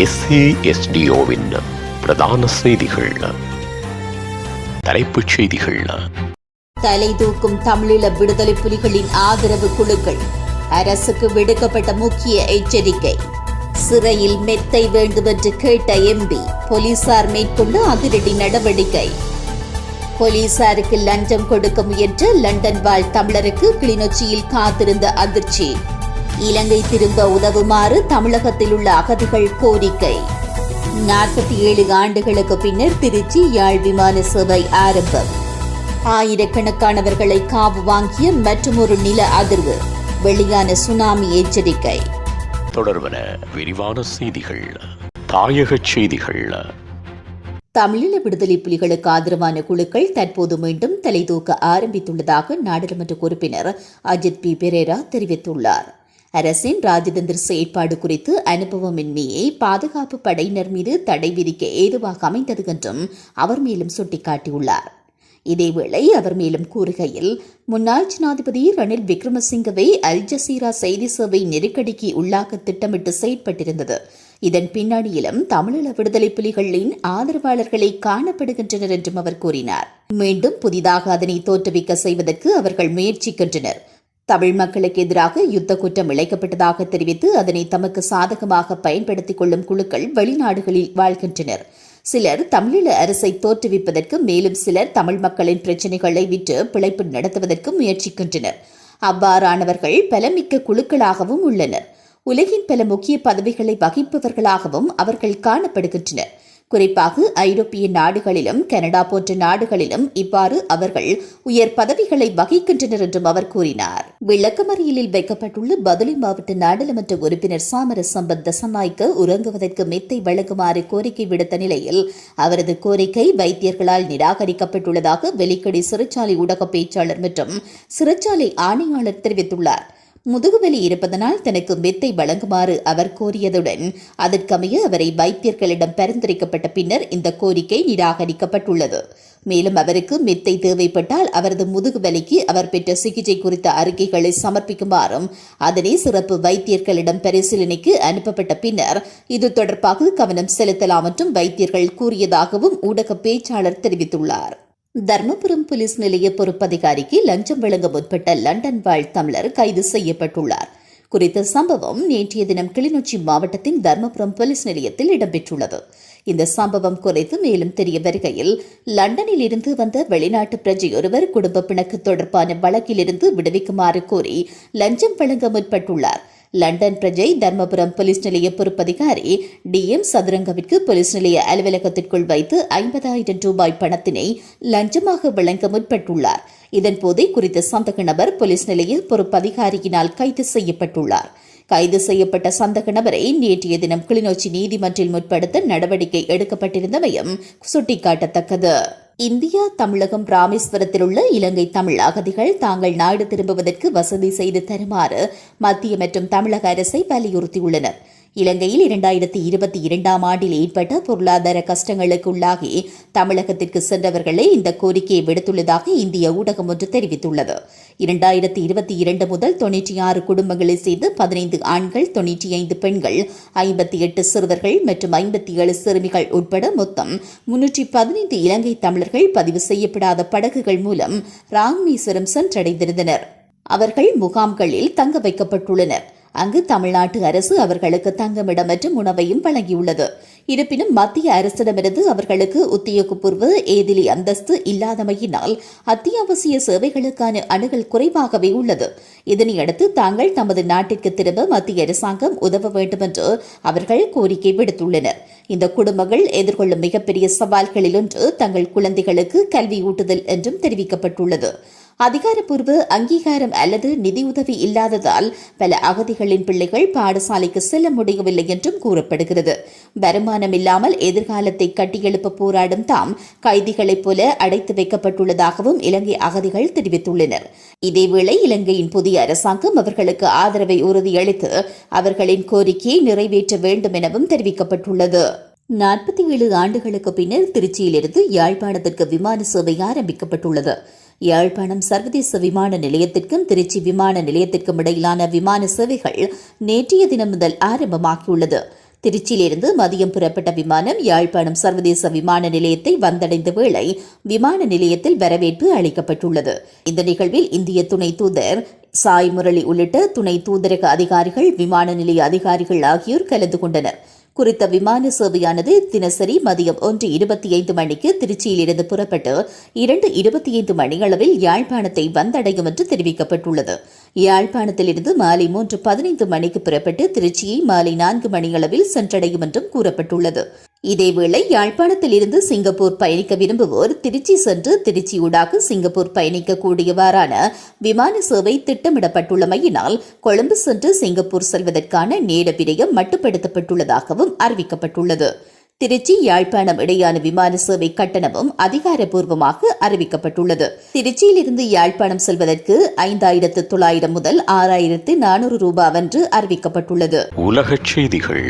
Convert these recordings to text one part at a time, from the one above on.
எஸ்ஏஎஸ்டிஓவின் பிரதான செய்திகள். தலைப்புச் செய்திகள். தலை தூக்கும் தமிழீழ விடுதலை புலிகளின் ஆதரவு குழுக்கள். அரசுக்கு விடுக்கப்பட்ட முக்கிய எச்சரிக்கை. சிறையில் மெத்தை வேண்டுமென்று கேட்ட எம்பி போலீசார் மேற்கொண்டு அதிரடி நடவடிக்கை. போலீசாருக்கு லஞ்சம் கொடுக்க முயன்ற லண்டன் வாழ் தமிழருக்கு கிளிநொச்சியில் காத்திருந்த அதிர்ச்சி. இலங்கை திரும்ப உதவுமாறு தமிழகத்தில் உள்ள அகதிகள் கோரிக்கை. நாற்பத்தி ஏழு ஆண்டுகளுக்கு பின்னர் திருச்சி யாழ் விமான சேவை ஆரம்பம். ஆயிரக்கணக்கானவர்களை காவு வாங்கிய மற்றொரு நில அதிர்வு வெளியான சுனாமி எச்சரிக்கை. தொடர்வன விரிவான செய்திகள் தாயகச் செய்திகள். தமிழீழ விடுதலை புலிகளுக்கு ஆதரவான குழுக்கள் தற்போது மீண்டும் தலை தூக்க ஆரம்பித்துள்ளதாக நாடாளுமன்ற உறுப்பினர் அஜித் பி. பெரேரா தெரிவித்துள்ளார். அரசின் ராஜதந்திர செயற்பாடு குறித்து அனுபவமின்மையை பாதுகாப்பு படையினர் மீது தடை விதிக்க ஏதுவாக அமைந்தது என்றும் அவர் மேலும் சுட்டிக்காட்டியுள்ளார். இதேவேளை அவர் மேலும் கூறுகையில் முன்னாள் ஜனாதிபதி ரணில் விக்ரமசிங்கவை அல் ஜசீரா செய்தி சேவை நெருக்கடிக்கு உள்ளாக்க திட்டமிட்டு செயற்பட்டிருந்தது. இதன் பின்னணியிலும் தமிழீழ விடுதலை புலிகளின் ஆதரவாளர்களை காணப்படுகின்றனர் என்றும் அவர் கூறினார். மீண்டும் புதிதாக அதனை தோற்றுவிக்க செய்வதற்கு அவர்கள் முயற்சிக்கின்றனர். தமிழ் மக்களுக்கு எதிராக யுத்த குற்றம் இழைக்கப்பட்டதாக தெரிவித்து அதனை தமக்கு சாதகமாக பயன்படுத்திக் கொள்ளும் குழுக்கள் வெளிநாடுகளில் வாழ்கின்றனர். சிலர் தமிழீழ அரசை தோற்றுவிப்பதற்கு மேலும் சிலர் தமிழ் மக்களின் பிரச்சினைகளை விட்டு பிழைப்பு நடத்துவதற்கு முயற்சிக்கின்றனர். அவ்வாறானவர்கள் பலமிக்க குழுக்களாகவும் உள்ளனர். உலகின் பல முக்கிய பதவிகளை வகிப்பவர்களாகவும் அவர்கள் காணப்படுகின்றனர். குறிப்பாக ஐரோப்பிய நாடுகளிலும் கனடா போன்ற நாடுகளிலும் இவ்வாறு அவர்கள் உயர் பதவிகளை வகிக்கின்றனர் என்றும் அவர் கூறினார். விளக்கமறியலில் வைக்கப்பட்டுள்ள பதுளை மாவட்ட நாடாளுமன்ற உறுப்பினர் சாமர சம்பத் தசநாய்க்கு உறங்குவதற்கு மெத்தை வழங்குமாறு கோரிக்கை விடுத்த நிலையில் அவரது கோரிக்கை வைத்தியர்களால் நிராகரிக்கப்பட்டுள்ளதாக வெலிக்கடை சிறைச்சாலை ஊடக பேச்சாளர் மற்றும் சிறைச்சாலை ஆணையாளர் தெரிவித்துள்ளார். முதுகுவலி இருப்பதனால் தனக்கு மெத்தை வழங்குமாறு அவர் கோரியதுடன் அதற்கமைய அவரை வைத்தியர்களிடம் பரிந்துரைக்கப்பட்ட பின்னர் இந்த கோரிக்கை நிராகரிக்கப்பட்டுள்ளது. மேலும் அவருக்கு மெத்தை தேவைப்பட்டால் அவரது முதுகுவலிக்கு அவர் பெற்ற சிகிச்சை குறித்த அறிக்கைகளை சமர்ப்பிக்குமாறும் அதனை சிறப்பு வைத்தியர்களிடம் பரிசீலனைக்கு அனுப்பப்பட்ட பின்னர் இது தொடர்பாக கவனம் செலுத்தலாம் என்றும் வைத்தியர்கள் கூறியதாகவும் ஊடக பேச்சாளர் தெரிவித்துள்ளார். தர்மபுரம் போலீஸ் நிலைய பொறுப்பதிகாரிக்கு லஞ்சம் வழங்க முற்பட்ட லண்டன் வாழ் தமிழர் கைது செய்யப்பட்டுள்ளார். குறித்த சம்பவம் நேற்றைய தினம் கிளிநொச்சி மாவட்டத்தின் தர்மபுரம் போலீஸ் நிலையத்தில் இடம்பெற்றுள்ளது. இந்த சம்பவம் குறித்து மேலும் தெரிய வருகையில் லண்டனில் இருந்து வந்த வெளிநாட்டு பிரஜையொருவர் குடும்ப பிணக்கு தொடர்பான வழக்கிலிருந்து விடுவிக்குமாறு கோரி லஞ்சம் வழங்க முற்பட்டுள்ளார். லண்டன் பிரஜை தர்மபுரம் போலீஸ் நிலைய பொறுப்பதிகாரி டி எம் சதுரங்கவிற்கு போலீஸ் நிலைய அலுவலகத்திற்குள் வைத்து ஐம்பதாயிரம் ரூபாய் பணத்தினை லஞ்சமாக வழங்க முற்பட்டுள்ளார். இதன்போதே குறித்த சந்தக நபர் போலீஸ் நிலைய பொறுப்பதிகாரியினால் கைது செய்யப்பட்டுள்ளார். கைது செய்யப்பட்ட சந்தக நபரை நேற்றைய தினம் கிளிநொச்சி நீதிமன்றில் முற்படுத்த நடவடிக்கை எடுக்கப்பட்டிருந்தமையும் சுட்டிக்காட்டத்தக்கது. இந்தியா தமிழகம் ராமேஸ்வரத்தில் உள்ள இலங்கை தமிழ் அகதிகள் தாங்கள் நாடு திரும்புவதற்கு வசதி செய்து தருமாறு மத்திய மற்றும் தமிழக அரசை வலியுறுத்தியுள்ளனர். இலங்கையில் இரண்டாயிரத்தி இருபத்தி இரண்டாம் ஆண்டில் ஏற்பட்ட பொருளாதார கஷ்டங்களுக்கு உள்ளாகி தமிழகத்திற்கு சென்றவர்களே இந்த கோரிக்கையை விடுத்துள்ளதாக இந்திய ஊடகம் ஒன்று தெரிவித்துள்ளது. இரண்டாயிரத்தி இருபத்தி இரண்டு முதல் தொன்னூற்றி ஆறு குடும்பங்களை சேர்ந்து பதினைந்து ஆண்கள் தொன்னூற்றி ஐந்து பெண்கள் ஐம்பத்தி எட்டு சிறுவர்கள் மற்றும் ஐம்பத்தி ஏழு சிறுமிகள் உட்பட மொத்தம் முன்னூற்றி பதினைந்து இலங்கை தமிழர்கள் பதிவு செய்யப்படாத படகுகள் மூலம் ராமேஸ்வரம் சென்றடைந்திருந்தனர். அவர்கள் முகாம்களில் தங்க வைக்கப்பட்டுள்ளனர். அங்கு தமிழ்நாட்டு அரசு அவர்களுக்கு தங்கமிடம் மற்றும் உணவையும் வழங்கியுள்ளது. இருப்பினும் மத்திய அரசிடமிருந்து அவர்களுக்கு உத்தியோகபூர்வ ஏதிலி அந்தஸ்து இல்லாதமையினால் அத்தியாவசிய சேவைகளுக்கான அணுகல் குறைவாகவே உள்ளது. இதனையடுத்து தாங்கள் தமது நாட்டிற்கு திரும்ப மத்திய அரசாங்கம் உதவ வேண்டும் என்று அவர்கள் கோரிக்கை விடுத்துள்ளனர். இந்த குடும்பங்கள் எதிர்கொள்ளும் மிகப்பெரிய சவால்களில் ஒன்று தங்கள் குழந்தைகளுக்கு கல்வி ஊட்டுதல் என்றும் தெரிவிக்கப்பட்டுள்ளது. அதிகாரப்பூர்வ அங்கீகாரம் அல்லது நிதியுதவி இல்லாததால் பல அகதிகளின் பிள்ளைகள் பாடசாலைக்கு செல்ல முடியவில்லை என்றும் கூறப்படுகிறது. வருமானம் இல்லாமல் எதிர்காலத்தை கட்டியெழுப்ப போராடும் தாம் கைதிகளைப் போல அடைத்து வைக்கப்பட்டுள்ளதாகவும் இலங்கை அகதிகள் தெரிவித்துள்ளனர். இதேவேளை இலங்கையின் புதிய அரசாங்கம் அவர்களுக்கு ஆதரவை உறுதியளித்து அவர்களின் கோரிக்கையை நிறைவேற்ற வேண்டும் எனவும் தெரிவிக்கப்பட்டுள்ளது. நாற்பத்தி ஏழு ஆண்டுகளுக்கு பின்னர் திருச்சியிலிருந்து யாழ்ப்பாணத்திற்கு விமான சேவை ஆரம்பிக்கப்பட்டுள்ளது. யாழ்ப்பாணம் சர்வதேச விமான நிலையத்திற்கும் திருச்சி விமான நிலையத்திற்கும் இடையிலான விமான சேவைகள் நேற்றைய தினம் முதல் ஆரம்பமாகியுள்ளது. திருச்சியிலிருந்து மதியம் புறப்பட்ட விமானம் யாழ்ப்பாணம் சர்வதேச விமான நிலையத்தை வந்தடைந்த வேளை விமான நிலையத்தில் வரவேற்பு அளிக்கப்பட்டுள்ளது. இந்த நிகழ்வில் இந்திய துணை தூதர் சாய் முரளி உள்ளிட்ட துணை தூதரக அதிகாரிகள் விமான நிலைய அதிகாரிகள் ஆகியோர் கலந்து கொண்டனர். குறித்த விமான சேவையானது தினசரி மதியம் ஒன்று இருபத்தி ஐந்து மணிக்கு திருச்சியிலிருந்து புறப்பட்டு இரண்டு இருபத்தி ஐந்து மணியளவில் யாழ்ப்பாணத்தை வந்தடையும் என்று தெரிவிக்கப்பட்டுள்ளது. யாழ்ப்பாணத்திலிருந்து மாலை மூன்று பதினைந்து மணிக்கு புறப்பட்டு திருச்சியை மாலை நான்கு மணியளவில் சென்றடையும் என்றும் கூறப்பட்டுள்ளது. இதேவேளை யாழ்ப்பாணத்திலிருந்து சிங்கப்பூர் பயணிக்க விரும்புவோர் திருச்சி சென்று திருச்சியூடாக சிங்கப்பூர் பயணிக்கக்கூடியவாறான விமான சேவை திட்டமிடப்பட்டுள்ளமையினால் கொழும்பு சென்று சிங்கப்பூர் செல்வதற்கான நேர விரயம் மட்டுப்படுத்தப்பட்டுள்ளதாகவும் அறிவிக்கப்பட்டுள்ளது. திருச்சி யாழ்ப்பாணம் இடையான விமான சேவை கட்டணமும் அதிகாரப்பூர்வமாக அறிவிக்கப்பட்டுள்ளது. திருச்சியிலிருந்து யாழ்ப்பாணம் செல்வதற்கு ஐந்தாயிரத்து தொள்ளாயிரம் முதல் ஆறாயிரத்து நானூறு ரூபாவென்று அறிவிக்கப்பட்டுள்ளது. உலக செய்திகள்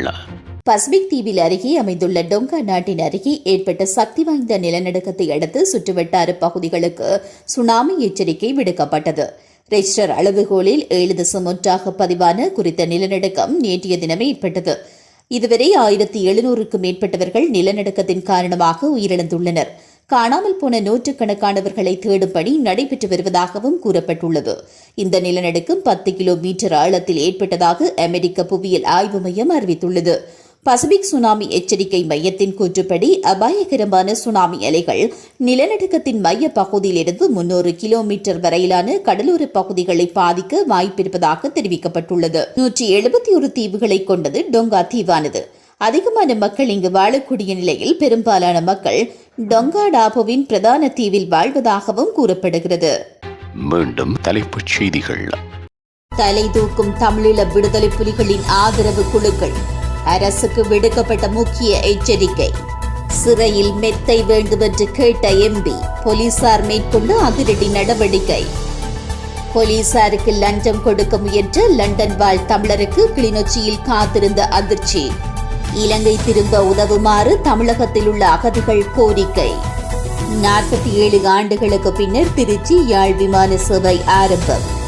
பசிபிக் தீவில் அருகே அமைந்துள்ள டொங்கா நாட்டின் அருகே ஏற்பட்ட சக்தி வாய்ந்த நிலநடுக்கத்தை அடுத்து சுற்றுவட்டார பகுதிகளுக்கு சுனாமி எச்சரிக்கை விடுக்கப்பட்டது. ரெஜிஸ்டர் அளவுகோலில் ஏழு தசம் ஒன்றாக பதிவான குறித்த நிலநடுக்கம் நேற்றைய தினமே ஏற்பட்டது. இதுவரை ஆயிரத்தி எழுநூறுக்கும் மேற்பட்டவர்கள் நிலநடுக்கத்தின் காரணமாக உயிரிழந்துள்ளனர். காணாமல் போன நூற்றுக்கணக்கானவர்களை தேடும் பணி நடைபெற்று வருவதாகவும் கூறப்பட்டுள்ளது. இந்த நிலநடுக்கம் பத்து கிலோமீட்டர் ஆழத்தில் ஏற்பட்டதாக அமெரிக்க புவியியல் ஆய்வு மையம் அறிவித்துள்ளது. பசிபிக் சுனாமி எச்சரிக்கை மையத்தின் கூற்றுப்படி அபாயகரமான சுனாமி அலைகள் நிலநடுக்கத்தின் மைய பகுதியிலிருந்து முன்னூறு கிலோமீட்டர் வரையிலான கடலோர பகுதிகளை பாதிக்க வாய்ப்பிருப்பதாக தெரிவிக்கப்பட்டுள்ளது. நூற்றி எழுபத்தி ஒரு தீவுகளை கொண்டது டொங்கா தீவானது. அதிகமான மக்கள் இங்கு வாழக்கூடிய நிலையில் பெரும்பாலான மக்கள் டொங்கா டாபோவின் பிரதான தீவில் வாழ்வதாகவும் கூறப்படுகிறது. மீண்டும் தலைப்புச் செய்திகள். தலை தூக்கும் தமிழீழ விடுதலை புலிகளின் ஆதரவு குழுக்கள் அரசுக்கு விடுக்கப்பட்ட முக்கிய எச்சரிக்கை. சிறையில் மெத்தை வேண்டுமென்று கேட்ட எம்பி போலீசார் மேற்கொண்ட அதிரடி நடவடிக்கை. போலீசாருக்கு லஞ்சம் கொடுக்க முயன்ற லண்டன் வாழ் தமிழருக்கு கிளிநொச்சியில் காத்திருந்த அதிர்ச்சி. இலங்கை திரும்ப உதவுமாறு தமிழகத்தில் உள்ள அகதிகள் கோரிக்கை. நாற்பத்தி ஏழு ஆண்டுகளுக்கு பின்னர் திருச்சி யாழ் விமான சேவை ஆரம்பம்.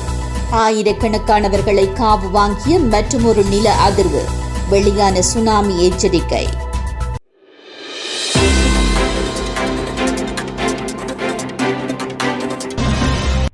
ஆயிரக்கணக்கானவர்களை காவு வாங்கிய மற்றொரு நில அதிர்வு. வெளியான சுனாமி எச்சரிக்கை.